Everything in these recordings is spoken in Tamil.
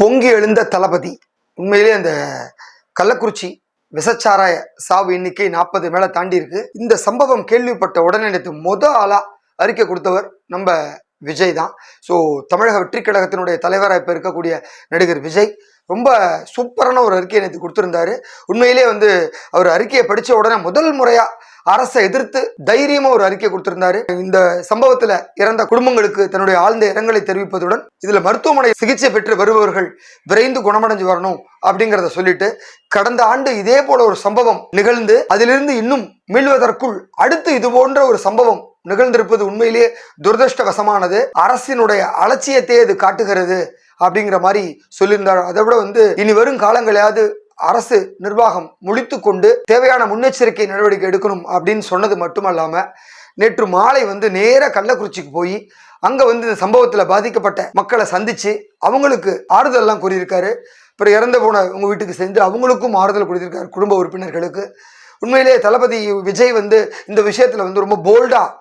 பொங்கி எழுந்த தளபதி. உண்மையிலே அந்த கள்ளக்குறிச்சி விசச்சாராய சாவு எண்ணிக்கை நாற்பது மேலே தாண்டி இருக்கு. இந்த சம்பவம் கேள்விப்பட்ட உடனே நேற்று முத ஆளா அறிக்கை கொடுத்தவர் நம்ம விஜய் தான். ஸோ தமிழக வெற்றி கழகத்தினுடைய தலைவராக இப்போ இருக்கக்கூடிய நடிகர் விஜய். ரொம்ப சூப்பரான ஒரு அறிக்கையை நேற்று கொடுத்துருந்தாரு. உண்மையிலே வந்து அவர் அறிக்கையை படித்த உடனே முதல் முறையாக அரசை எதிர்த்து தைரியமா ஒரு அறிக்கை கொடுத்திருந்தாரு. இந்த சம்பவத்துல இறந்த குடும்பங்களுக்கு தன்னுடைய ஆழ்ந்த இரங்கலை தெரிவிப்பதுடன் இதுல மருத்துவமனை சிகிச்சை பெற்று வருபவர்கள் விரைந்து குணமடைஞ்சு வரணும் அப்படிங்கிறத சொல்லிட்டு கடந்த ஆண்டு இதே போல ஒரு சம்பவம் நிகழ்ந்து அதிலிருந்து இன்னும் மீள்வதற்குள் அடுத்து இது போன்ற ஒரு சம்பவம் நிகழ்ந்திருப்பது உண்மையிலேயே துரதிருஷ்டவசமானது. அரசினுடைய அலட்சியத்தையே இது காட்டுகிறது அப்படிங்கிற மாதிரி சொல்லியிருந்தார். அதை விட வந்து இனி வரும் காலங்களையாவது அரசு நிர்வாகம் முடித்து கொண்டு தேவையான முன்னெச்சரிக்கை நடவடிக்கை எடுக்கணும் அப்படின்னு சொன்னது மட்டுமல்லாம நேற்று மாலை வந்து நேராக கள்ளக்குறிச்சிக்கு போய் அங்கே வந்து இந்த சம்பவத்தில் பாதிக்கப்பட்ட மக்களை சந்தித்து அவங்களுக்கு ஆறுதல்லாம் கூறியிருக்காரு. அப்புறம் இறந்து போன உங்கள் வீட்டுக்கு சென்று அவங்களுக்கும் ஆறுதல் கொடுத்திருக்காரு குடும்ப உறுப்பினர்களுக்கு. உண்மையிலேயே தளபதி விஜய் வந்து இந்த விஷயத்தில் வந்து ரொம்ப போல்டாக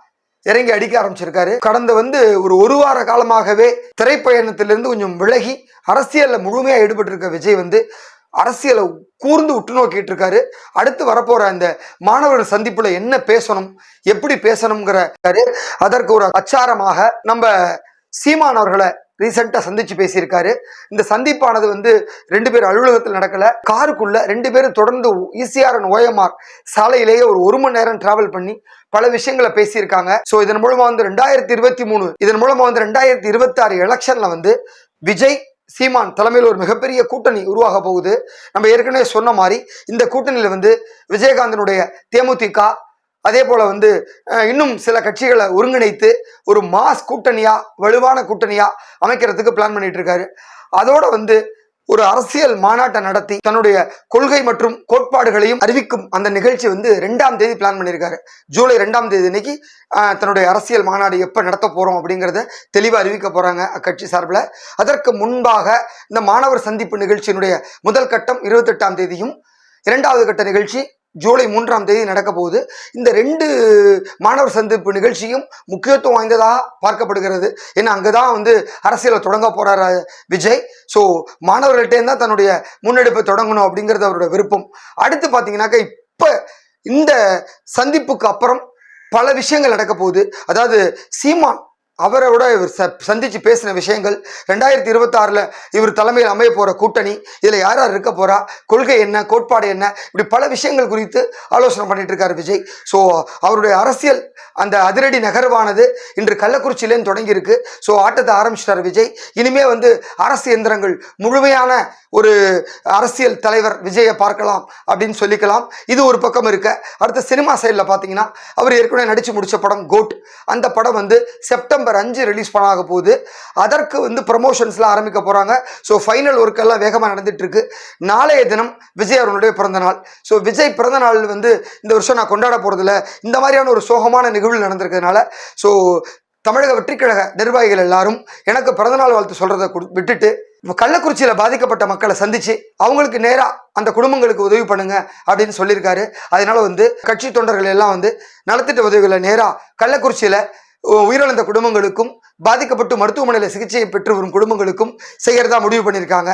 இறங்கி அடிக்க ஆரம்பிச்சிருக்காரு. கடந்த வந்து ஒரு ஒரு வார காலமாகவே திரைப்பயணத்திலிருந்து கொஞ்சம் விலகி அரசியலில் முழுமையாக ஈடுபட்டிருக்க விஜய் வந்து அரசியலை கூர்ந்து உற்று நோக்கிட்டு இருக்காரு அடுத்து வரப்போற அந்த மாணவர்கள் சந்திப்புல என்ன பேசணும் எப்படி பேசணுங்கிற அதற்கு ஒரு அச்சாரமாக நம்ம சீமான் அவர்களை ரீசெண்டாக சந்திச்சு பேசியிருக்காரு. இந்த சந்திப்பானது வந்து ரெண்டு பேர் அலுவலகத்தில் நடக்கல. காருக்குள்ள ரெண்டு பேரும் தொடர்ந்து ஈசிஆர் ஓஎம்ஆர் சாலையிலேயே ஒரு ஒரு மணி நேரம் டிராவல் பண்ணி பல விஷயங்களை பேசியிருக்காங்க. ஸோ இதன் மூலமா வந்து ரெண்டாயிரத்தி இருபத்தி மூணு இதன் மூலமா வந்து ரெண்டாயிரத்தி இருபத்தி ஆறு எலெக்ஷன்ல வந்து விஜய் சீமான் தலைமையில் ஒரு மிகப்பெரிய கூட்டணி உருவாக போகுது. நம்ம ஏற்கனவே சொன்ன மாதிரி இந்த கூட்டணியில் வந்து விஜயகாந்தனுடைய தேமுதிக அதே போல் வந்து இன்னும் சில கட்சிகளை ஒருங்கிணைத்து ஒரு மாஸ் கூட்டணியாக வலுவான கூட்டணியாக அமைக்கிறதுக்கு பிளான் பண்ணிட்டு இருக்காரு. அதோட வந்து ஒரு அரசியல் மாநாட்டை நடத்தி தன்னுடைய கொள்கை மற்றும் கோட்பாடுகளையும் அறிவிக்கும் அந்த நிகழ்ச்சி வந்து ரெண்டாம் தேதி பிளான் பண்ணியிருக்காரு. ஜூலை ரெண்டாம் தேதி அன்னைக்கு தன்னுடைய அரசியல் மாநாடு எப்போ நடத்த போறோம் அப்படிங்கிறத தெளிவாக அறிவிக்க போறாங்க அக்கட்சி சார்பில். அதற்கு முன்பாக இந்த மாணவர் சந்திப்பு நிகழ்ச்சியினுடைய முதல் கட்டம் இருபத்தெட்டாம் தேதியும் இரண்டாவது கட்ட நிகழ்ச்சி ஜூலை மூன்றாம் தேதி நடக்க போகுது. இந்த ரெண்டு மாணவர் சந்திப்பு நிகழ்ச்சியும் முக்கியத்துவம் வாய்ந்ததாக பார்க்கப்படுகிறது. ஏன்னா அங்கே தான் வந்து அரசியலை தொடங்க போகிறார் விஜய். ஸோ மாணவர்கள்ட்டே தான் தன்னுடைய முன்னெடுப்பை தொடங்கணும் அப்படிங்கிறது அவரோட விருப்பம். அடுத்து பார்த்தீங்கன்னாக்கா இப்போ இந்த சந்திப்புக்கு அப்புறம் பல விஷயங்கள் நடக்க போகுது. அதாவது சீமான் அவரோட இவர் ச சந்தித்து பேசின விஷயங்கள் ரெண்டாயிரத்தி இருபத்தாறில் இவர் தலைமையில் அமைய போகிற கூட்டணி இதில் யார் யார் இருக்க போகிறா கொள்கை என்ன கோட்பாடு என்ன இப்படி பல விஷயங்கள் குறித்து ஆலோசனை பண்ணிட்டு இருக்காரு விஜய். ஸோ அவருடைய அரசியல் அந்த அதிரடி நகர்வானது இன்று கள்ளக்குறிச்சியிலேருந்து தொடங்கியிருக்கு. ஸோ ஆட்டத்தை ஆரம்பிச்சிட்டார் விஜய். இனிமே வந்து அரசு எந்திரங்கள் முழுமையான ஒரு அரசியல் தலைவர் விஜயை பார்க்கலாம் அப்படின்னு சொல்லிக்கலாம். இது ஒரு பக்கம் இருக்க. அடுத்த சினிமா சைடில் பார்த்தீங்கன்னா அவர் ஏற்கனவே நடித்து முடித்த படம் கோட் அந்த படம் வந்து செப்டம்பர் அஞ்சு ரிலீஸ் பண்ணாக போகுது. அதற்கு வந்து ப்ரமோஷன்ஸ்லாம் ஆரம்பிக்க போகிறாங்க ஸோ ஃபைனல் ஒர்க் எல்லாம் வேகமாக நடந்துகிட்ருக்கு நாளைய தினம் விஜய் அவர்களுடைய பிறந்தநாள். ஸோ விஜய் பிறந்த நாள் வந்து இந்த வருஷம் நான் கொண்டாட போகிறதில்ல இந்த மாதிரியான ஒரு சோகமான நிகழ்வு நடந்திருக்கிறதுனால ஸோ தமிழக வெற்றிக்கழக நிர்வாகிகள் எல்லாரும் எனக்கு பிறந்தநாள் வாழ்த்து சொல்கிறத விட்டுட்டு கள்ளக்குறிச்சியில் பாதிக்கப்பட்ட மக்களை சந்தித்து அவங்களுக்கு நேராக அந்த குடும்பங்களுக்கு உதவி பண்ணுங்க அப்படின்னு சொல்லியிருக்காரு. அதனால வந்து கட்சி தொண்டர்கள் எல்லாம் வந்து நலத்திட்ட உதவிகளை நேராக கள்ளக்குறிச்சியில் உயிரிழந்த குடும்பங்களுக்கும் பாதிக்கப்பட்டு மருத்துவமனையில் சிகிச்சையை பெற்று வரும் குடும்பங்களுக்கும் செய்யறதா முடிவு பண்ணியிருக்காங்க.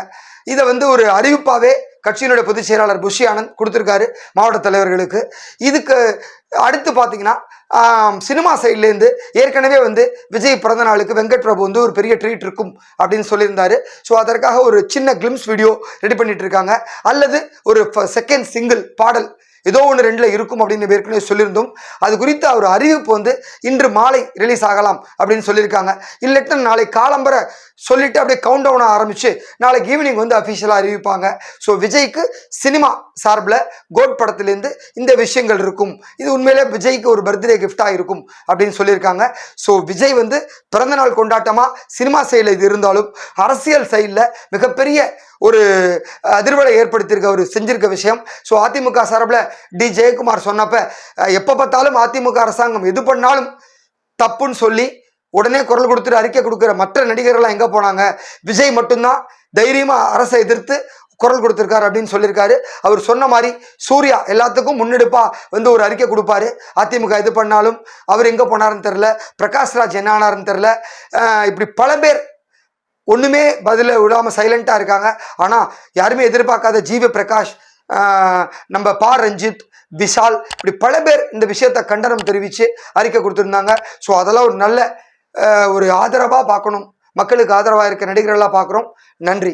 இதை வந்து ஒரு அறிவிப்பாகவே கட்சியினுடைய பொதுச் செயலாளர் புஷி ஆனந்த் கொடுத்துருக்காரு மாவட்ட தலைவர்களுக்கு. இதுக்கு அடுத்து பார்த்தீங்கன்னா சினிமா சைட்லேருந்து ஏற்கனவே வந்து விஜய் பிறந்த நாளுக்கு வெங்கட் பிரபு வந்து ஒரு பெரிய ட்ரீட் இருக்கும் அப்படின்னு சொல்லியிருந்தாரு. ஸோ அதற்காக ஒரு சின்ன கிளிம்ஸ் வீடியோ ரெடி பண்ணிட்டு இருக்காங்க. அல்லது ஒரு செகண்ட் சிங்கிள் பாடல் ஏதோ ஒன்று ரெண்டில் இருக்கும் அப்படின்னு ஏற்கனவே சொல்லியிருந்தோம். அது குறித்து அவர் அறிவிப்பு வந்து இன்று மாலை ரிலீஸ் ஆகலாம் அப்படின்னு சொல்லியிருக்காங்க. இல்லட்டா நாளை காலம்பர சொல்லிட்டு அப்படியே கவுண்ட் டவுன் ஆரம்பிச்சு நாளைக்கு ஈவினிங் வந்து அஃபிஷியலாக அறிவிப்பாங்க. ஸோ விஜய்க்கு சினிமா சார்பில் கோட் படத்துலேருந்து இந்த விஷயங்கள் இருக்கும். இது உண்மையிலே விஜய்க்கு ஒரு பர்த்டே கிஃப்டாக இருக்கும் அப்படின்னு சொல்லியிருக்காங்க. ஸோ விஜய் வந்து பிறந்தநாள் கொண்டாட்டமாக சினிமா சைடில் இது இருந்தாலும் அரசியல் சைடில் மிகப்பெரிய ஒரு அதிர்வலை ஏற்படுத்தியிருக்க ஒரு செஞ்சிருக்க விஷயம். ஸோ அதிமுக சார்பில் டி. ஜெயக்குமார் சொன்னப்ப எப்போ பார்த்தாலும் அதிமுக அரசாங்கம் எது பண்ணாலும் தப்புன்னு சொல்லி உடனே குரல் கொடுத்துட்டு அறிக்கை கொடுக்குற மற்ற நடிகர்கள்லாம் எங்கே போனாங்க? விஜய் மட்டும்தான் தைரியமாக அரசை எதிர்த்து குரல் கொடுத்துருக்காரு அப்படின்னு சொல்லியிருக்காரு. அவர் சொன்ன மாதிரி சூர்யா எல்லாத்துக்கும் முன்னெடுப்பாக வந்து ஒரு அறிக்கை கொடுப்பாரு. அதிமுக இது பண்ணாலும் அவர் எங்கே போனாருன்னு தெரில பிரகாஷ்ராஜ் என்ன ஆனாருன்னு தெரில இப்படி பல பேர் ஒன்றுமே பதில விடாமல் சைலண்ட்டாக இருக்காங்க. ஆனால் யாருமே எதிர்பார்க்காத ஜீவ பிரகாஷ் நம்ம பா ரஞ்சித் விஷால் இப்படி பல பேர் இந்த விஷயத்த கண்டனம் தெரிவித்து அறிக்கை கொடுத்துருந்தாங்க. ஸோ அதெல்லாம் ஒரு நல்ல ஒரு ஆதரவாக பார்க்கணும். மக்களுக்கு ஆதரவாக இருக்க நடிகர்களாக பார்க்குறோம். நன்றி.